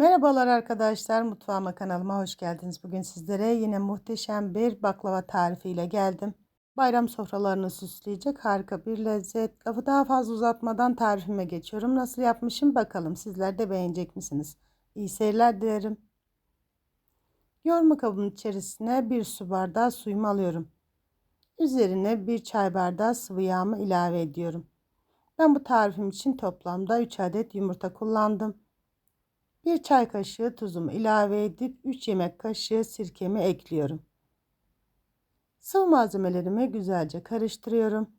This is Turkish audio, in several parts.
Merhabalar arkadaşlar, mutfağıma kanalıma hoş geldiniz. Bugün sizlere yine muhteşem bir baklava tarifiyle geldim. Bayram sofralarını süsleyecek harika bir lezzet. Lafı daha fazla uzatmadan tarifime geçiyorum. Nasıl yapmışım bakalım sizler de beğenecek misiniz? İyi seyirler dilerim. Yoğurma kabının içerisine bir su bardağı suyumu alıyorum. Üzerine bir çay bardağı sıvı yağımı ilave ediyorum. Ben bu tarifim için toplamda 3 adet yumurta kullandım. 1 çay kaşığı tuzumu ilave edip 3 yemek kaşığı sirkemi ekliyorum. Sıvı malzemelerimi güzelce karıştırıyorum.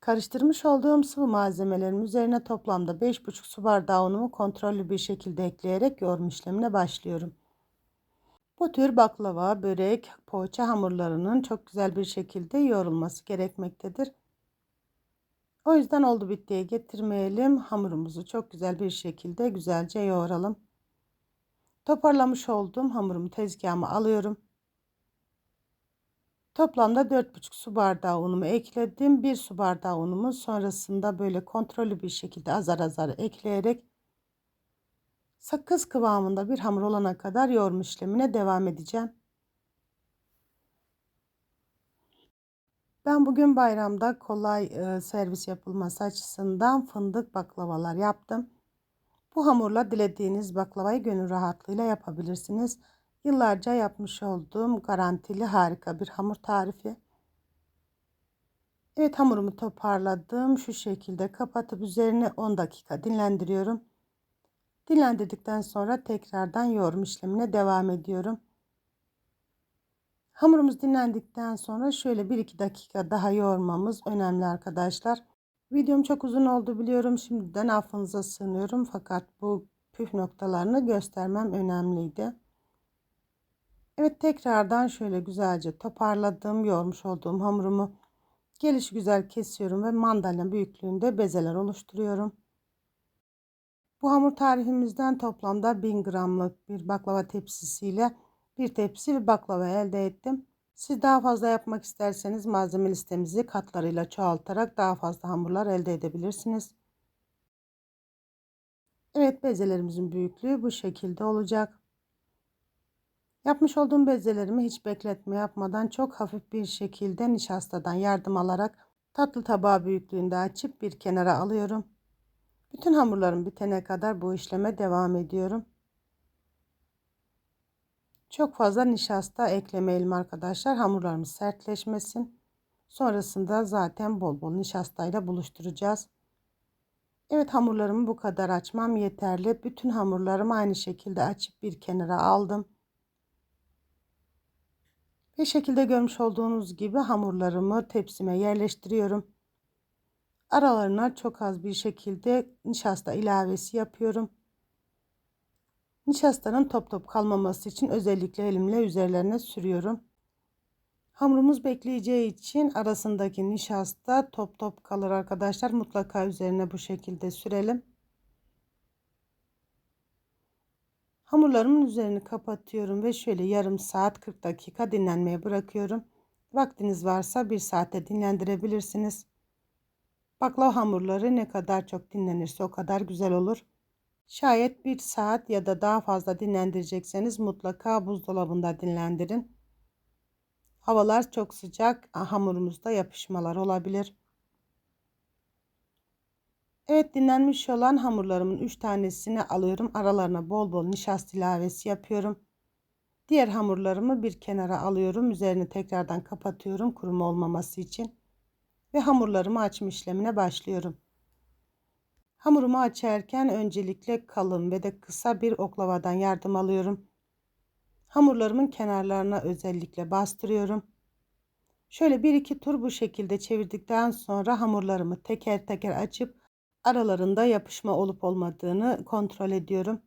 Karıştırmış olduğum sıvı malzemelerin üzerine toplamda 5,5 su bardağı unumu kontrollü bir şekilde ekleyerek yoğurma işlemine başlıyorum. Bu tür baklava, börek, poğaça hamurlarının çok güzel bir şekilde yoğrulması gerekmektedir. O yüzden oldu bittiye getirmeyelim. Hamurumuzu çok güzel bir şekilde güzelce yoğuralım. Toparlamış olduğum hamurumu tezgahıma alıyorum. Toplamda 4,5 su bardağı unumu ekledim. 1 su bardağı unumu sonrasında böyle kontrollü bir şekilde azar azar ekleyerek sakız kıvamında bir hamur olana kadar yoğurma işlemine devam edeceğim. Ben bugün bayramda kolay servis yapılması açısından fındık baklavalar yaptım. Bu hamurla dilediğiniz baklavayı gönül rahatlığıyla yapabilirsiniz. Yıllarca yapmış olduğum garantili harika bir hamur tarifi. Evet hamurumu toparladım. Şu şekilde kapatıp üzerine 10 dakika dinlendiriyorum. Dinlendirdikten sonra tekrardan yoğurma işlemine devam ediyorum. Hamurumuz dinlendikten sonra şöyle 1-2 dakika daha yoğurmamız önemli arkadaşlar. Videom çok uzun oldu biliyorum. Şimdiden affınıza sığınıyorum. Fakat bu püf noktalarını göstermem önemliydi. Evet tekrardan şöyle güzelce toparladım. Yoğurmuş olduğum hamurumu geliş güzel kesiyorum ve mandalina büyüklüğünde bezeler oluşturuyorum. Bu hamur tarifimizden toplamda 1000 gramlık bir baklava tepsisiyle bir tepsi bir baklava elde ettim. Siz daha fazla yapmak isterseniz malzeme listemizi katlarıyla çoğaltarak daha fazla hamurlar elde edebilirsiniz. Evet bezelerimizin büyüklüğü bu şekilde olacak. Yapmış olduğum bezelerimi hiç bekletme yapmadan çok hafif bir şekilde nişastadan yardım alarak tatlı tabağı büyüklüğünde açıp bir kenara alıyorum. Bütün hamurlarım bitene kadar bu işleme devam ediyorum. Çok fazla nişasta eklemeyelim arkadaşlar. Hamurlarımız sertleşmesin. Sonrasında zaten bol bol nişastayla buluşturacağız. Evet hamurlarımı bu kadar açmam yeterli. Bütün hamurlarımı aynı şekilde açıp bir kenara aldım. Ve şekilde görmüş olduğunuz gibi hamurlarımı tepsime yerleştiriyorum. Aralarına çok az bir şekilde nişasta ilavesi yapıyorum. Nişastanın top top kalmaması için özellikle elimle üzerlerine sürüyorum. Hamurumuz bekleyeceği için arasındaki nişasta top top kalır arkadaşlar. Mutlaka üzerine bu şekilde sürelim. Hamurlarımın üzerini kapatıyorum ve şöyle yarım saat 40 dakika dinlenmeye bırakıyorum. Vaktiniz varsa bir saate dinlendirebilirsiniz. Baklava hamurları ne kadar çok dinlenirse o kadar güzel olur. Şayet bir saat ya da daha fazla dinlendirecekseniz mutlaka buzdolabında dinlendirin. Havalar çok sıcak, hamurumuzda yapışmalar olabilir. Evet dinlenmiş olan hamurlarımın 3 tanesini alıyorum. Aralarına bol bol nişasta ilavesi yapıyorum. Diğer hamurlarımı bir kenara alıyorum. Üzerini tekrardan kapatıyorum kuruma olmaması için. Ve hamurlarımı açma işlemine başlıyorum. Hamurumu açarken öncelikle kalın ve de kısa bir oklavadan yardım alıyorum. Hamurlarımın kenarlarına özellikle bastırıyorum. Şöyle bir iki tur bu şekilde çevirdikten sonra hamurlarımı teker teker açıp aralarında yapışma olup olmadığını kontrol ediyorum.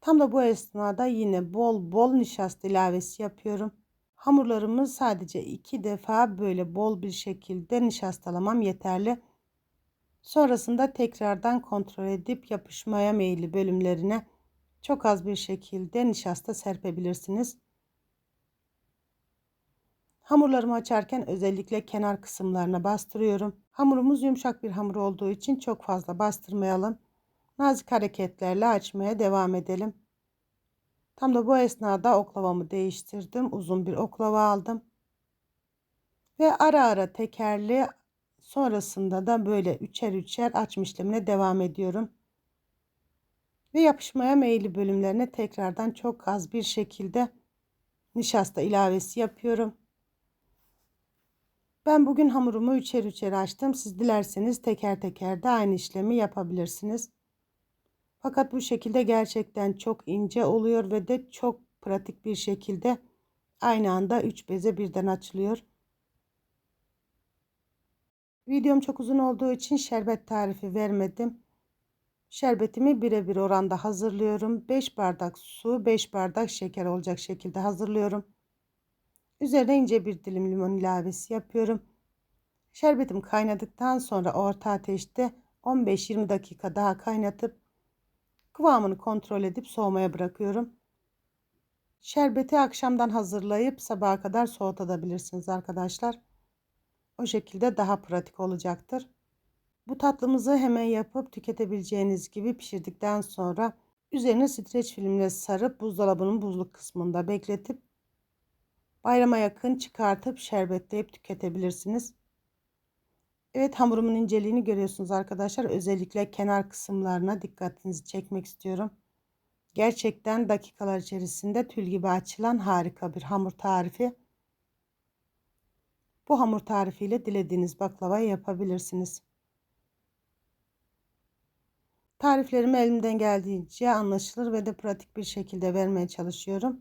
Tam da bu esnada yine bol bol nişasta ilavesi yapıyorum. Hamurlarımı sadece iki defa böyle bol bir şekilde nişastalamam yeterli. Sonrasında tekrardan kontrol edip yapışmaya meyilli bölümlerine çok az bir şekilde nişasta serpebilirsiniz. Hamurlarımı açarken özellikle kenar kısımlarına bastırıyorum. Hamurumuz yumuşak bir hamur olduğu için çok fazla bastırmayalım. Nazik hareketlerle açmaya devam edelim. Tam da bu esnada oklavamı değiştirdim. Uzun bir oklava aldım. Ve ara ara tekerli sonrasında da böyle üçer üçer açma işlemine devam ediyorum. Ve yapışmaya meyilli bölümlerine tekrardan çok az bir şekilde nişasta ilavesi yapıyorum. Ben bugün hamurumu üçer üçer açtım. Siz dilerseniz teker teker de aynı işlemi yapabilirsiniz. Fakat bu şekilde gerçekten çok ince oluyor ve de çok pratik bir şekilde aynı anda 3 beze birden açılıyor. Videom çok uzun olduğu için şerbet tarifi vermedim. Şerbetimi birebir oranda hazırlıyorum. 5 bardak su, 5 bardak şeker olacak şekilde hazırlıyorum. Üzerine ince bir dilim limon ilavesi yapıyorum. Şerbetim kaynadıktan sonra orta ateşte 15-20 dakika daha kaynatıp kıvamını kontrol edip soğumaya bırakıyorum. Şerbeti akşamdan hazırlayıp sabaha kadar soğutabilirsiniz arkadaşlar. O şekilde daha pratik olacaktır. Bu tatlımızı hemen yapıp tüketebileceğiniz gibi pişirdikten sonra üzerine streç filmle sarıp buzdolabının buzluk kısmında bekletip bayrama yakın çıkartıp şerbetleyip tüketebilirsiniz. Evet hamurumun inceliğini görüyorsunuz arkadaşlar. Özellikle kenar kısımlarına dikkatinizi çekmek istiyorum. Gerçekten dakikalar içerisinde tül gibi açılan harika bir hamur tarifi. Bu hamur tarifiyle dilediğiniz baklavayı yapabilirsiniz. Tariflerimi elimden geldiğince anlaşılır ve de pratik bir şekilde vermeye çalışıyorum.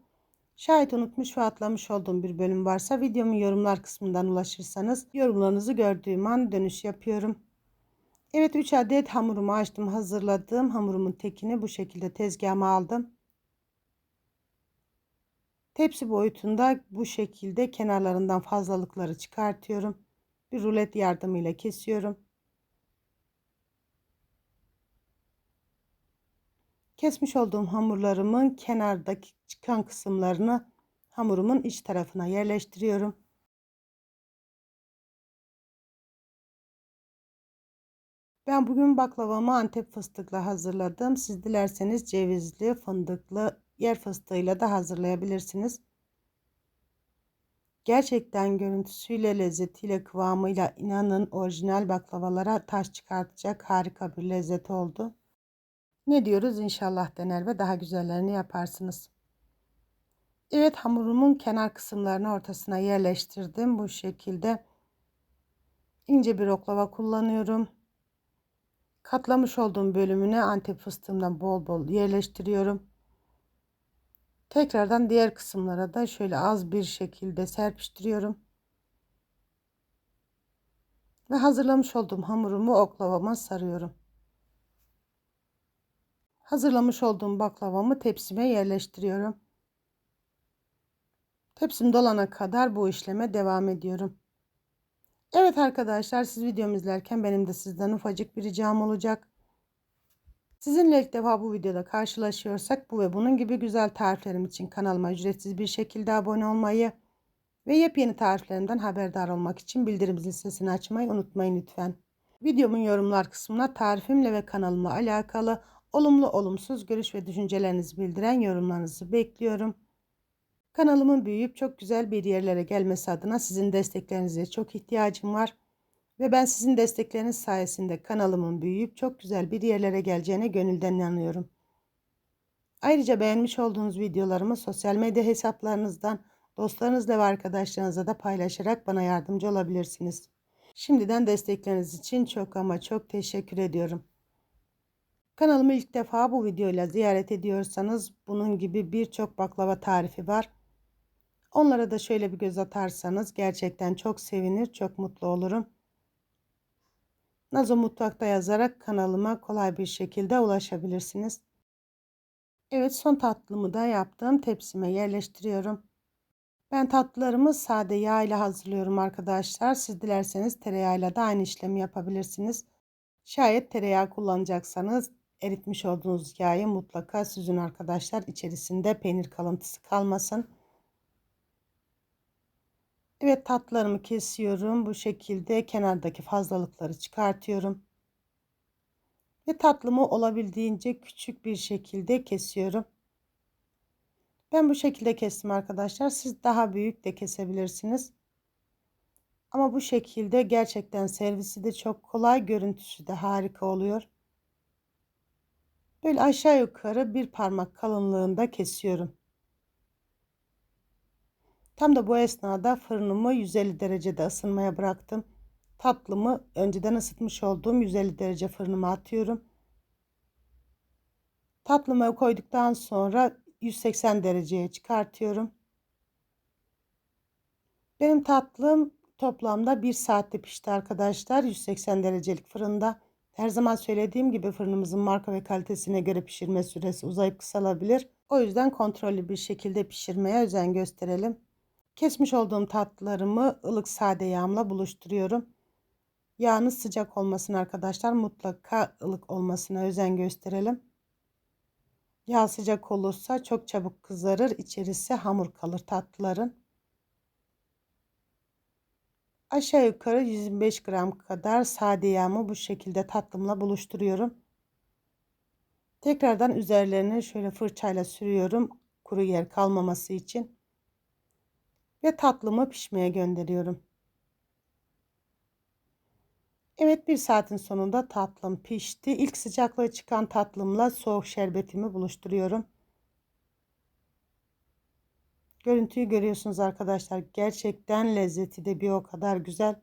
Şayet unutmuş ve atlamış olduğum bir bölüm varsa videomun yorumlar kısmından ulaşırsanız yorumlarınızı gördüğüm an dönüş yapıyorum. Evet 3 adet hamurumu açtım hazırladım. Hamurumun tekini bu şekilde tezgahıma aldım. Tepsi boyutunda bu şekilde kenarlarından fazlalıkları çıkartıyorum. Bir rulet yardımıyla kesiyorum. Kesmiş olduğum hamurlarımın kenardaki çıkan kısımlarını hamurumun iç tarafına yerleştiriyorum. Ben bugün baklavamı Antep fıstıkla hazırladım. Siz dilerseniz cevizli, fındıklı, yer fıstığıyla da hazırlayabilirsiniz. Gerçekten görüntüsüyle, lezzetiyle, kıvamıyla inanın orijinal baklavalara taş çıkartacak harika bir lezzet oldu. Ne diyoruz? İnşallah dener ve daha güzellerini yaparsınız. Evet hamurumun kenar kısımlarını ortasına yerleştirdim. Bu şekilde ince bir oklava kullanıyorum. Katlamış olduğum bölümüne antep fıstığımdan bol bol yerleştiriyorum. Tekrardan diğer kısımlara da şöyle az bir şekilde serpiştiriyorum. Ve hazırlamış olduğum hamurumu oklavama sarıyorum. Hazırlamış olduğum baklavamı tepsime yerleştiriyorum. Tepsim dolana kadar bu işleme devam ediyorum. Evet arkadaşlar siz videomu izlerken benim de sizden ufacık bir ricam olacak. Sizinle ilk defa bu videoda karşılaşıyorsak bu ve bunun gibi güzel tariflerim için kanalıma ücretsiz bir şekilde abone olmayı ve yepyeni tariflerimden haberdar olmak için bildirim zil sesini açmayı unutmayın lütfen. Videomun yorumlar kısmına tarifimle ve kanalımla alakalı olumlu olumsuz görüş ve düşüncelerinizi bildiren yorumlarınızı bekliyorum. Kanalımın büyüyüp çok güzel bir yerlere gelmesi adına sizin desteklerinize çok ihtiyacım var. Ve ben sizin destekleriniz sayesinde kanalımın büyüyüp çok güzel bir yerlere geleceğine gönülden inanıyorum. Ayrıca beğenmiş olduğunuz videolarımı sosyal medya hesaplarınızdan dostlarınızla ve arkadaşlarınızla da paylaşarak bana yardımcı olabilirsiniz. Şimdiden destekleriniz için çok ama çok teşekkür ediyorum. Kanalımı ilk defa bu videoyla ziyaret ediyorsanız bunun gibi birçok baklava tarifi var. Onlara da şöyle bir göz atarsanız gerçekten çok sevinir, çok mutlu olurum. Nazo Mutfak'ta yazarak kanalıma kolay bir şekilde ulaşabilirsiniz. Evet son tatlımı da yaptım. Tepsime yerleştiriyorum. Ben tatlılarımı sade yağ ile hazırlıyorum arkadaşlar. Siz dilerseniz tereyağıyla da aynı işlemi yapabilirsiniz. Şayet tereyağı kullanacaksanız eritmiş olduğunuz yağı mutlaka süzün arkadaşlar. İçerisinde peynir kalıntısı kalmasın. Evet tatlarımı kesiyorum. Bu şekilde kenardaki fazlalıkları çıkartıyorum. Ve tatlımı olabildiğince küçük bir şekilde kesiyorum. Ben bu şekilde kestim arkadaşlar. Siz daha büyük de kesebilirsiniz. Ama bu şekilde gerçekten servisi de çok kolay, görüntüsü de harika oluyor. Böyle aşağı yukarı bir parmak kalınlığında kesiyorum. Tam da bu esnada fırınımı 150 derecede ısınmaya bıraktım. Tatlımı önceden ısıtmış olduğum 150 derece fırınıma atıyorum. Tatlımı koyduktan sonra 180 dereceye çıkartıyorum. Benim tatlım toplamda 1 saatte pişti arkadaşlar. 180 derecelik fırında. Her zaman söylediğim gibi fırınımızın marka ve kalitesine göre pişirme süresi uzayıp kısalabilir. O yüzden kontrollü bir şekilde pişirmeye özen gösterelim. Kesmiş olduğum tatlılarımı ılık sade yağımla buluşturuyorum. Yağınız sıcak olmasın arkadaşlar. Mutlaka ılık olmasına özen gösterelim. Yağ sıcak olursa çok çabuk kızarır. İçerisi hamur kalır tatlıların. Aşağı yukarı 125 gram kadar sade yağımı bu şekilde tatlımla buluşturuyorum. Tekrardan üzerlerine şöyle fırçayla sürüyorum. Kuru yer kalmaması için. Ve tatlımı pişmeye gönderiyorum. Evet bir saatin sonunda tatlım pişti. İlk sıcaklığı çıkan tatlımla soğuk şerbetimi buluşturuyorum. Görüntüyü görüyorsunuz arkadaşlar. Gerçekten lezzeti de bir o kadar güzel.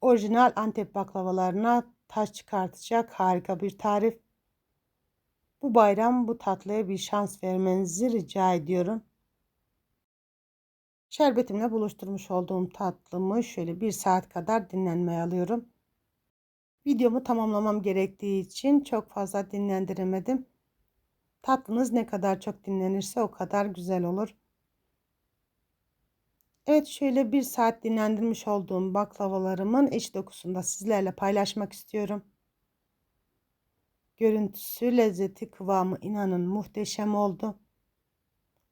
Orijinal Antep baklavalarına taş çıkartacak harika bir tarif. Bu bayram bu tatlıya bir şans vermenizi rica ediyorum. Şerbetimle buluşturmuş olduğum tatlımı şöyle bir saat kadar dinlenmeye alıyorum. Videomu tamamlamam gerektiği için çok fazla dinlendiremedim. Tatlınız ne kadar çok dinlenirse o kadar güzel olur. Evet şöyle bir saat dinlendirmiş olduğum baklavalarımın iç dokusunu da sizlerle paylaşmak istiyorum. Görüntüsü, lezzeti, kıvamı inanın muhteşem oldu.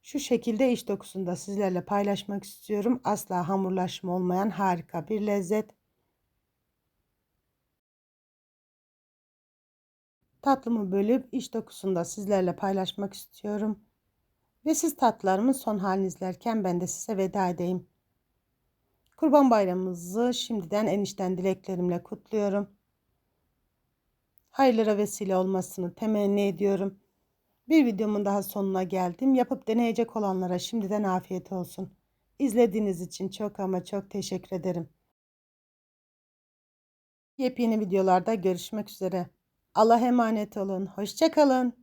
Şu şekilde iç dokusunu da sizlerle paylaşmak istiyorum. Asla hamurlaşma olmayan harika bir lezzet. Tatlımı bölüp iç dokusunu da sizlerle paylaşmak istiyorum. Ve siz tatlılarımın son halini izlerken ben de size veda edeyim. Kurban bayramımızı şimdiden enişten dileklerimle kutluyorum. Hayırlara vesile olmasını temenni ediyorum. Bir videomun daha sonuna geldim. Yapıp deneyecek olanlara şimdiden afiyet olsun. İzlediğiniz için çok ama çok teşekkür ederim. Yepyeni videolarda görüşmek üzere. Allah'a emanet olun. Hoşçakalın.